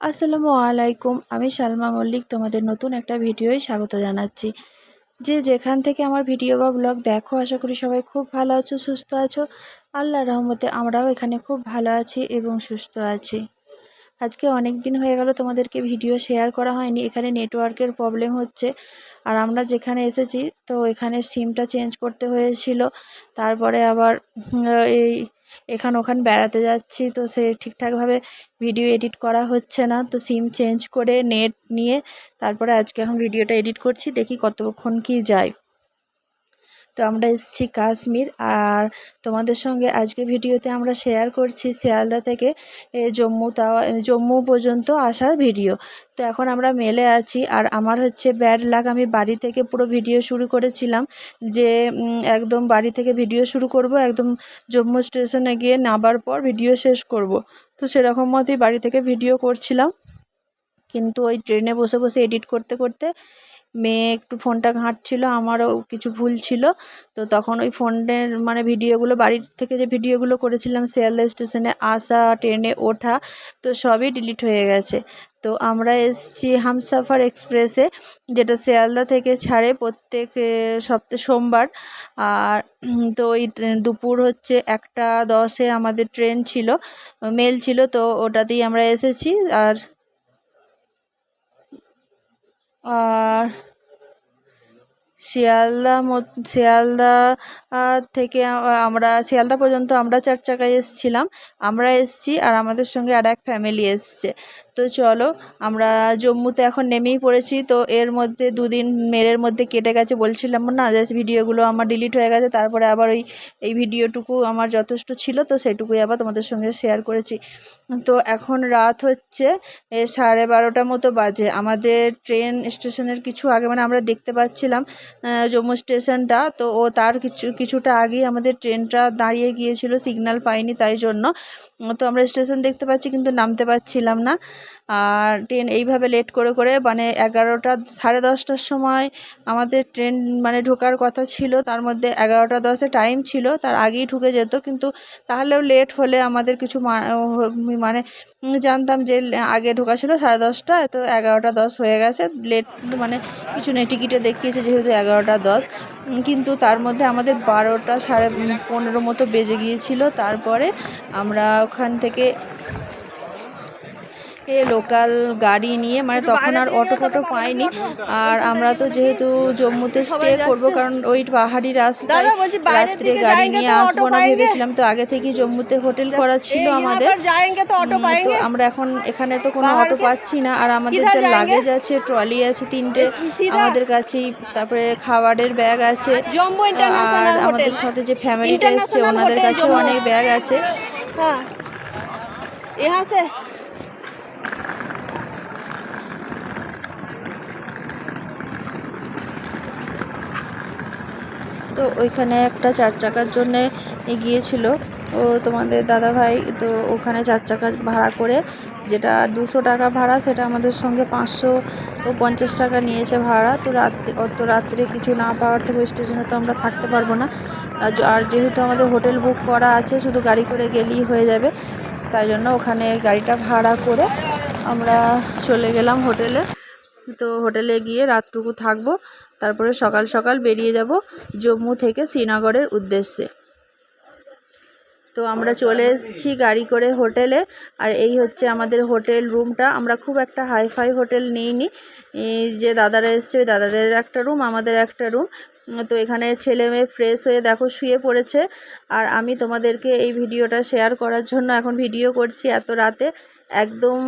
আসসালামু আলাইকুম, আমি সালমা মল্লিক তোমাদের নতুন একটা ভিডিওয় স্বাগত জানাচ্ছি। যে যেখান থেকে আমার ভিডিও বা ব্লগ দেখো, আশা করি সবাই খুব ভালো আছো, সুস্থ আছো। আল্লাহ রহমতে আমরাও এখানে খুব ভালো আছি এবং সুস্থ আছি। আজকে অনেক দিন হয়ে গেল তোমাদেরকে ভিডিও শেয়ার করা হয়নি, এখানে নেটওয়ার্কের প্রবলেম হচ্ছে। আর আমরা যেখানে এসেছি, তো এখানে সিমটা চেঞ্জ করতে হয়েছিল। তারপরে আবার এই এখান ওখান বেড়াতে যাচ্ছি, তো সে ঠিকঠাকভাবে ভিডিও এডিট করা হচ্ছে না। তো সিম চেঞ্জ করে নেট নিয়ে তারপরে আজকে এখন ভিডিওটা এডিট করছি, দেখি কতক্ষণ কি যায়। তো আমরা এসেছি কাশ্মীর আর তোমাদের সঙ্গে আজকে ভিডিওতে আমরা শেয়ার করছি শিয়ালদা থেকে জম্মু তাওয়া জম্মু পর্যন্ত আসার ভিডিও তো এখন আমরা মেলে আছি আর আমার হচ্ছে ব্যাড লাগ আমি বাড়ি থেকে পুরো ভিডিও শুরু করেছিলাম যে একদম বাড়ি থেকে ভিডিও শুরু করব, একদম জম্মু স্টেশনে গিয়ে নামার পর ভিডিও শেষ করব। তো সেরকম মতোই বাড়ি থেকে ভিডিও করছিলাম। কিন্তু ওই ট্রেনে বসে বসে এডিট করতে করতে মেয়ে একটু ফোনটা ঘাঁটছিল, আমারও কিছু ভুল ছিল। তো তখন ওই ফোনের মানে ভিডিওগুলো, বাড়ির থেকে যে ভিডিওগুলো করেছিলাম, শিয়ালদা স্টেশনে আসা, ট্রেনে ওঠা, তো সবই ডিলিট হয়ে গেছে। তো আমরা এসছি হামসাফার এক্সপ্রেসে, যেটা শিয়ালদা থেকে ছাড়ে প্রত্যেক সপ্তাহে সোমবার। আর তো ওই দুপুর হচ্ছে একটা দশে আমাদের ট্রেন ছিল, মেল ছিল, তো ওটাতেই আমরা এসেছি। আর আর শিয়ালদা শিয়ালদা থেকে আমরা, শিয়ালদা পর্যন্ত আমরা চার চাকায় এসেছিলাম। আমরা এসেছি আর আমাদের সঙ্গে আর এক ফ্যামিলি এসছে। তো চলো, আমরা জম্মুতে এখন নেমেই পড়েছি। তো এর মধ্যে দুদিন মেরের মধ্যে কেটে গেছে বলছিলাম না যে ভিডিওগুলো আমার ডিলিট হয়ে গেছে। তারপরে আবার ওই, এই ভিডিওটুকু আমার যথেষ্ট ছিল, তো সেটুকুই আবার তোমাদের সঙ্গে শেয়ার করেছি। তো এখন রাত হচ্ছে সাড়ে বারোটা মতো বাজে। আমাদের ট্রেন স্টেশনের কিছু আগে মানে আমরা দেখতে পাচ্ছিলাম জম্মু স্টেশনটা তো ও তার কিছু, কিছুটা আগেই আমাদের ট্রেনটা দাঁড়িয়ে গিয়েছিল সিগন্যাল পাইনি তাই জন্য। তো আমরা স্টেশন দেখতে পাচ্ছি, কিন্তু নামতে পারছিলাম না। আর ট্রেন এইভাবে লেট করে করে মানে এগারোটা সাড়ে দশটার সময় আমাদের ট্রেন মানে ঢোকার কথা ছিল। তার মধ্যে এগারোটা দশে টাইম ছিল, তার আগেই ঢুকে যেত। কিন্তু তাহলেও লেট হলে আমাদের কিছু মানে জানতাম যে আগে ঢোকা ছিল সাড়ে দশটা, তো এগারোটা দশ হয়ে গেছে। লেট মানে কিছু নেই টিকিটে দেখিয়েছে যেহেতু এগারোটা দশ। কিন্তু তার মধ্যে আমাদের বারোটা সাড়ে পনেরো মতো বেজে গিয়েছিল। তারপরে আমরা ওখান থেকে লোকাল গাড়ি নিয়ে মানে তখন আর অটো ফটো পাইনি। আর আমরা তো যেহেতু জম্মুতে স্টে করব কারণ ওই পাহাড়ি রাস্তায় রাত্রে গাড়ি নিয়ে আসব না ভেবেছিলাম তো আগে থেকেই জম্মুতে হোটেল করা ছিল আমাদের। তো আমরা এখন এখানে তো কোনো অটো পাচ্ছি না আর আমাদের যে লাগেজ আছে ট্রলি আছে তিনটে আমাদের কাছেই তারপরে খাবারের ব্যাগ আছে আর আমাদের সাথে যে ফ্যামিলিটা এসছে ওনাদের কাছে অনেক ব্যাগ আছে। হ্যাঁ। তো ওইখানে একটা চার চাকার জন্যে গিয়েছিল ও তোমাদের দাদা ভাই তো ওখানে চার চাকা ভাড়া করে যেটা দুশো টাকা ভাড়া, সেটা আমাদের সঙ্গে পাঁচশো ও পঞ্চাশ টাকা নিয়েছে ভাড়া। তো রাত্রে, অত রাত্রে কিছু না পাওয়ার থেকে স্টেশনে তো আমরা থাকতে পারব না। আর যেহেতু আমাদের হোটেল বুক করা আছে, শুধু গাড়ি করে গেলেই হয়ে যাবে। তাই জন্য ওখানে গাড়িটা ভাড়া করে আমরা চলে গেলাম হোটেলে। তো হোটেলে গিয়ে রাতটুকু থাকব, তারপরে সকাল সকাল বেরিয়ে যাব জম্মু থেকে শ্রীনগরের উদ্দেশ্যে। তো আমরা চলে এসেছি গাড়ি করে হোটেলে, আর এই হচ্ছে আমাদের হোটেল রুমটা। আমরা খুব একটা হাইফাই হোটেল নিইনি। নি যে দাদারা এসছে, ওই দাদাদের একটা রুম, আমাদের একটা রুম। তো এখানে ছেলে মেয়ে ফ্রেশ হয়ে দেখো শুয়ে পড়েছে। আর আমি তোমাদেরকে এই ভিডিওটা শেয়ার করার জন্য এখন ভিডিও করছি এত রাতে। একদম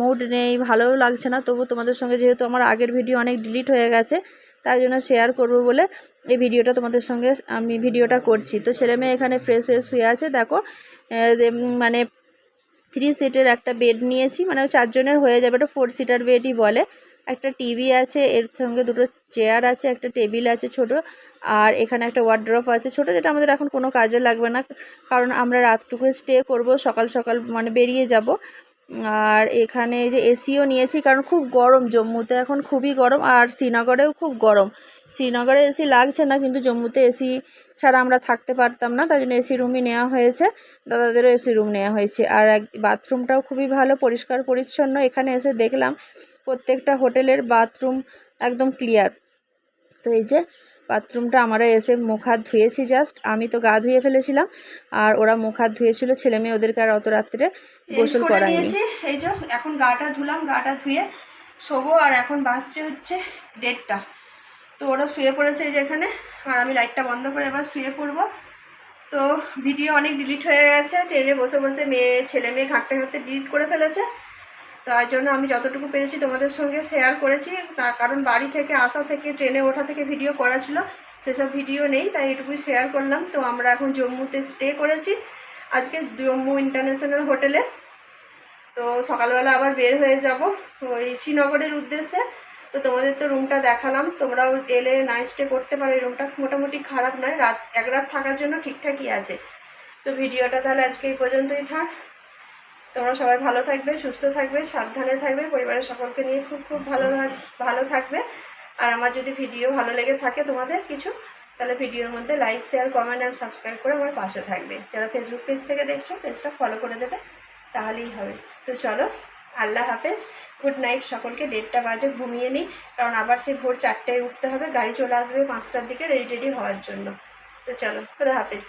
মুড নেই, ভালোও লাগছে না। তবু তোমাদের সঙ্গে যেহেতু আমার আগের ভিডিও অনেক ডিলিট হয়ে গেছে, তাই জন্য শেয়ার করব বলে এই ভিডিওটা তোমাদের সঙ্গে আমি ভিডিওটা করছি। তো ছেলে মেয়ে এখানে ফ্রেশ হয়ে শুয়ে আছে, দেখো মানে থ্রি সিটের একটা বেড নিয়েছি মানে চারজনের হয়ে যাবে, এটা ফোর সিটার বেডই বলে। একটা টিভি আছে, এর সঙ্গে দুটো চেয়ার আছে, একটা টেবিল আছে ছোট, আর এখানে একটা ওয়ার্ড্রপ আছে ছোট, যেটা আমাদের এখন কোনো কাজে লাগবে না, কারণ আমরা রাতটুকু স্টে করব, সকাল সকাল মানে বেরিয়ে যাব। আর এখানে যে এসিও নিয়েছি, কারণ খুব গরম, জম্মুতে এখন খুবই গরম, আর শ্রীনগরেও খুব গরম। শ্রীনগরে এসি লাগছে না, কিন্তু জম্মুতে এসি ছাড়া আমরা থাকতে পারতাম না, তাই জন্য এসি রুমই নেওয়া হয়েছে, দাদাদেরও এসি রুম নেওয়া হয়েছে। আর এক বাথরুমটাও খুবই ভালো, পরিষ্কার, পরিচ্ছন্ন, এখানে এসে দেখলাম প্রত্যেকটা হোটেলের বাথরুম একদম ক্লিয়ার। তো এই যে বাথরুমটা আমরা এসে মুখ হাত ধুয়েছি জাস্ট। আমি তো গা ধুয়ে ফেলেছিলাম আর ওরা মুখ হাত ধুয়েছিল ছেলে মেয়ে ওদেরকে আর অত রাত্রে গোসল করায়নি। এই যে এখন গাটা ধুলাম গাটা ধুয়ে শোবো আর এখন বাসছে হচ্ছে ডেটটা তো ওরা শুয়ে পড়েছে এই যে এখানে আর আমি লাইটটা বন্ধ করে এবার শুয়ে পড়ব। তো ভিডিও অনেক ডিলিট হয়ে গেছে ট্রেনে বসে বসে মেয়ে ছেলে মেয়ে ঘাঁটতে ঘাঁটতে ডিলিট করে ফেলেছে। তার জন্য আমি যতটুকু পেরেছি তোমাদের সঙ্গে শেয়ার করেছি। তার কারণ বাড়ি থেকে, আসা থেকে ট্রেনে ওঠা থেকে ভিডিও করা ছিল। সেসব ভিডিও নেই, তাই এটুকুই শেয়ার করলাম। তো আমরা এখন জম্মুতে স্টে করেছি আজকে জম্মু ইন্টারন্যাশনাল হোটেলে তো সকালবেলা আবার বের হয়ে যাব ওই শ্রীনগরের উদ্দেশ্যে। তো তোমাদের তো রুমটা দেখালাম। তোমরাও এলে নাইট স্টে করতে পারো। এই রুমটা মোটামুটি খারাপ নয়, রাত, এক রাত থাকার জন্য ঠিকঠাকই আছে। তো ভিডিওটা তাহলে আজকে এই পর্যন্তই থাক। তোমরা সবাই ভালো থাকবে, সুস্থ থাকবে, সাবধানে থাকবে, পরিবারের সকলকে নিয়ে খুব খুব ভালো ভালো থাকবে। আর আমার যদি ভিডিও ভালো লেগে থাকে তোমাদের কিছু, তাহলে ভিডিওর মধ্যে লাইক শেয়ার কমেন্ট আর সাবস্ক্রাইব করে আমার পাশে থাকবে। যারা ফেসবুক পেজ থেকে দেখছ পেজটা ফলো করে দেবে, তাহলেই হবে। তো চলো, আল্লাহ হাফেজ। গুড নাইট সকলকে, দেড়টা বাজে, ঘুমিয়ে নিই। কারণ আবার সেই ভোর চারটায় উঠতে হবে, গাড়ি চলে আসবে পাঁচটার দিকে রেডি রেডি হওয়ার জন্য। তো চলো, খুদা হাফেজ।